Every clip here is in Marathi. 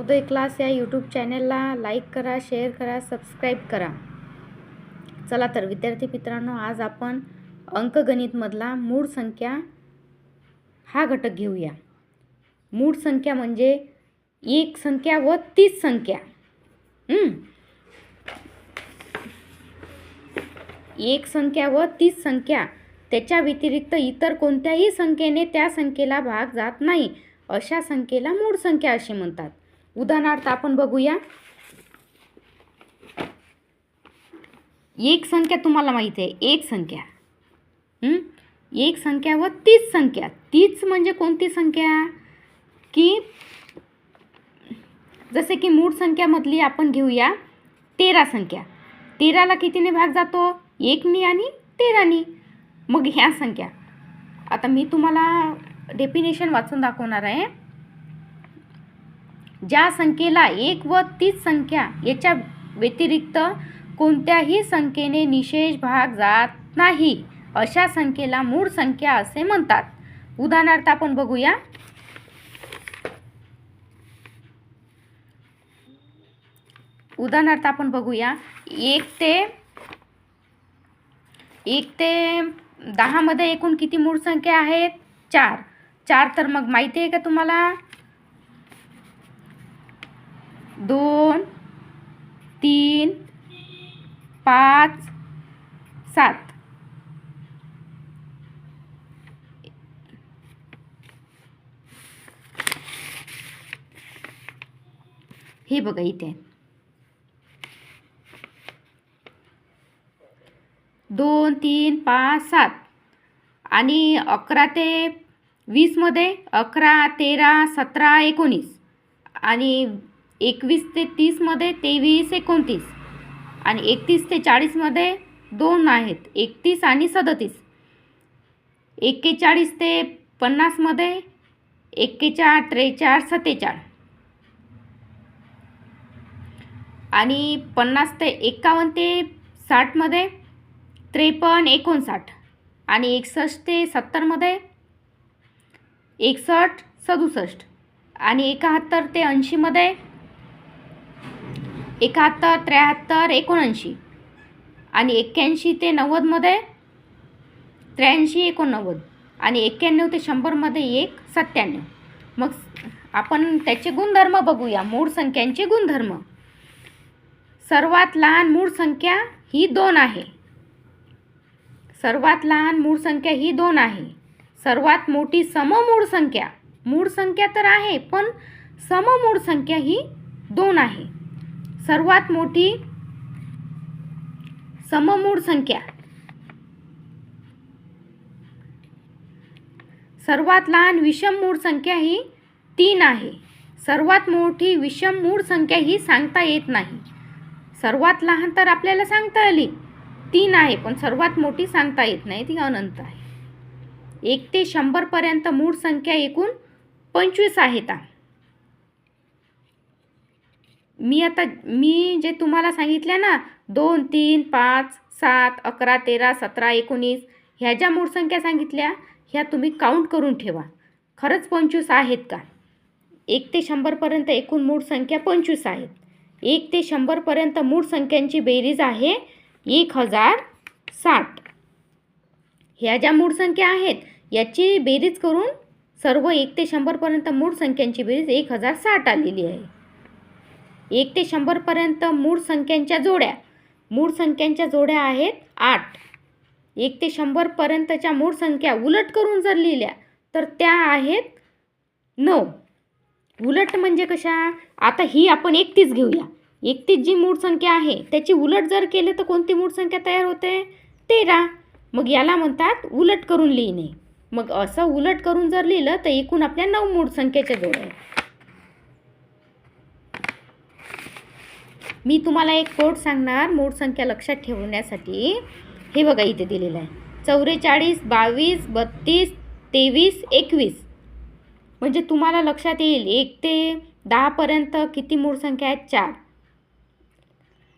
नवोदय क्लास या यूट्यूब चॅनलला लाईक करा शेअर करा सबस्क्राईब करा. चला तर विद्यार्थी मित्रांनो आज आपण अंकगणितमधला मूळ संख्या हा घटक घेऊया. मूळ संख्या म्हणजे एक संख्या व तीस संख्या. एक संख्या व तीस संख्या. त्याच्या व्यतिरिक्त इतर कोणत्याही संख्येने त्या संख्येला भाग जात नाही. अशा संख्येला मूळ संख्या असे म्हणतात. उदाहरणार्थ आपण बघूया. एक संख्या तुम्हाला माहिती आहे एक संख्या. एक संख्या व तीस संख्या. तीच म्हणजे कोणती संख्या? की जसे की मूळ संख्यामधली आपण घेऊया तेरा संख्या. तेराला कितीने भाग जातो? एकनी आणि तेरानी. मग ह्या संख्या. आता मी तुम्हाला डेफिनेशन वाचून दाखवणार आहे. ज्या संख्येला एक व तीस संख्या याच्या व्यतिरिक्त कोणत्याही संख्येने निशेष भाग जात नाही. अशा संख्येला मूळ संख्या असे म्हणतात. उदाहरणार्थ आपण बघूया. उदाहरणार्थ आपण बघूया. एक ते एक ते दहामध्ये एकूण किती मूळ संख्या आहेत? चार. चार तर मग माहिती आहे का तुम्हाला? दोन तीन पाच सात. हे बघा इथे. दोन तीन पाच सात. आणि अकरा ते वीसमध्ये अकरा तेरा सतरा एकोणीस. आणि एकवीस ते तीसमध्ये तेवीस एकोणतीस आणि एकतीस ते चाळीसमध्ये दोन आहेत. एकतीस आणि सदतीस. एक्केचाळीस ते पन्नासमध्ये एक्केचाळ त्रेचाळ सत्तेचाळ. आणि पन्नास ते एकावन्न ते साठमध्ये त्रेपन्न एकोणसाठ. आणि एकसष्ट ते सत्तरमध्ये एकसष्ट सदुसष्ट. आणि एकाहत्तर ते ऐंशीमध्ये एकाहत्तर त्र्याहत्तर एकोणऐंशी. आणि एक्क्याऐंशी ते नव्वदमध्ये त्र्याऐंशी एकोणनव्वद. आणि एक्क्याण्णव ते शंभरमध्ये एक सत्त्याण्णव. मग आपण त्याचे गुणधर्म बघूया. मूळ संख्यांचे गुणधर्म. सर्वात लहान मूळ संख्या ही दोन आहे. सर्वात लहान मूळ संख्या ही दोन आहे. सर्वात मोठी सममूळ संख्या. मूळ संख्या तर आहे पण सममूळ संख्या ही दोन आहे. सर्वात मोठी सममूळ संख्या. सर्वात लहान विषम मूळ संख्या ही तीन आहे. सर्वात मोठी विषम मूळ संख्या ही सांगता येत नाही. सर्वात लहान तर आपल्याला सांगता आली. तीन आहे पण सर्वात मोठी सांगता येत नाही. ती अनंत आहे. एक ते शंभरपर्यंत मूळ संख्या एकूण पंचवीस आहेत मी आता मी जे तुम्हाला सांगितलं ना दोन तीन पाच सात अकरा तेरा सतरा एकोणीस ह्या ज्या मूळ संख्या सांगितल्या ह्या तुम्ही काउंट करून ठेवा. खरंच पंचवीस आहेत का? एक ते शंभरपर्यंत एकूण मूळ संख्या पंचवीस आहेत. एक ते शंभरपर्यंत मूळ संख्यांची बेरीज आहे एक हजार साठ. ह्या ज्या मूळ संख्या आहेत याची बेरीज करून सर्व एक ते शंभरपर्यंत मूळ संख्यांची बेरीज एक हजार साठ आलेली आहे. एक ते शंभरपर्यंत मूळ संख्यांच्या जोड्या. मूळ संख्यांच्या जोड्या आहेत आठ. एक ते शंभरपर्यंतच्या मूळ संख्या उलट करून जर लिहिल्या तर त्या आहेत नऊ. उलट म्हणजे कशा? आता ही आपण एकतीस घेऊया. एकतीस जी मूळ संख्या आहे त्याची उलट जर केले तर कोणती मूळ संख्या तयार होते? तेरा. मग याला म्हणतात उलट करून लिहिणे. मग असं उलट करून जर लिहिलं तर एकूण आपल्या नऊ मूळ संख्येच्या जोड्या मी तुम्हाला एक कोड सांगणार मूळ संख्या लक्षात ठेवण्यासाठी. हे बघा इथे दिलेलं आहे. चौवेचाळीस बावीस बत्तीस तेवीस एकवीस. म्हणजे तुम्हाला लक्षात येईल एक ते दहापर्यंत किती मूळ संख्या आहेत? चार.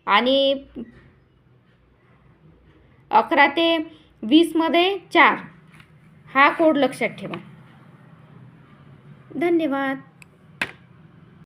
आणि अकरा ते वीसमध्ये चार. हा कोड लक्षात ठेवा. धन्यवाद.